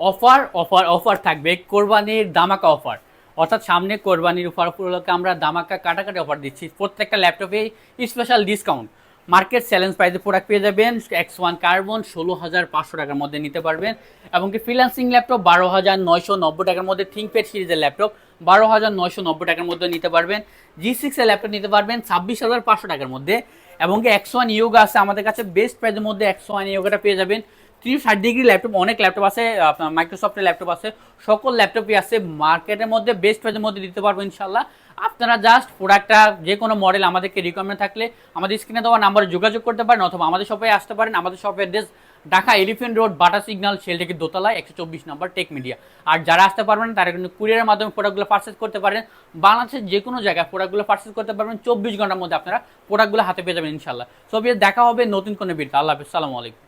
Offer offer offer থাকবে। কোরবানির দামাকা offer. অর্থাৎ সামনে কোরবানির অফার উপলক্ষে আমরা দামাকা কাটাকাটি অফার দিচ্ছি। প্রত্যেকটা ল্যাপটপে স্পেশাল ডিসকাউন্ট মার্কেট চ্যালেঞ্জ প্রাইসে প্রোডাক্ট পেয়ে যাবেন। এক্স ওয়ান কার্বন ষোলো হাজার পাঁচশো টাকার মধ্যে নিতে পারবেন। এবং কি ফ্রিল্যান্সিং ল্যাপটপ বারো হাজার নয়শো নব্বই টাকার মধ্যে থিঙ্কপ্যাড সিরিজের ল্যাপটপ বারো হাজার নয়শো নব্বই টাকার মধ্যে নিতে পারবেন। জি সিক্সের ল্যাপটপ নিতে পারবেন ছাব্বিশ হাজার পাঁচশো টাকার মধ্যে। এবং কি এক্স ওয়ান ইয়োগা আছে আমাদের কাছে। বেস্ট প্রাইসের মধ্যে এক্স ওয়ান ইয়োগাটা পেয়ে যাবেন। থ্রি ষাট ডিগ্রি ল্যাপটপ অনেক ল্যাপটপ আছে, আপনার মাইক্রোসফটের ল্যাপটপ আছে, সকল ল্যাপটপই আছে মার্কেটের মধ্যে বেস্ট প্রাইসের মধ্যে দিতে পারব ইনশাল্লাহ আপনারা জাস্ট প্রোডাক্টটা যে কোনো মডেল আমাদেরকে রিকমেন্ড থাকলে আমাদের স্ক্রিনে দেওয়া নাম্বারে যোগাযোগ করতে পারেন অথবা আমাদের শপে আসতে পারেন। আমাদের শপের address Dhaka Elephant Road Bata signal শেলটেকি দোতলায় একশো চব্বিশ নম্বর টেক মিডিয়া আর যারা আসতে পারবেন তারা কিন্তু কুরিয়ারের মাধ্যমে প্রোডাক্টগুলো পার্চেস করতে পারেন। বাংলাদেশের যে কোনো জায়গায় প্রোডাক্টগুলো পার্চেস করতে পারবেন। চব্বিশ ঘণ্টার মধ্যে আপনারা প্রোডাক্টগুলো হাতে পেয়ে যাবেন ইনশাল্লাহ সব দেখা হবে নতুন কোনো ভিডিও আল্লাহ হাফিজ। সালামু আলাইকুম।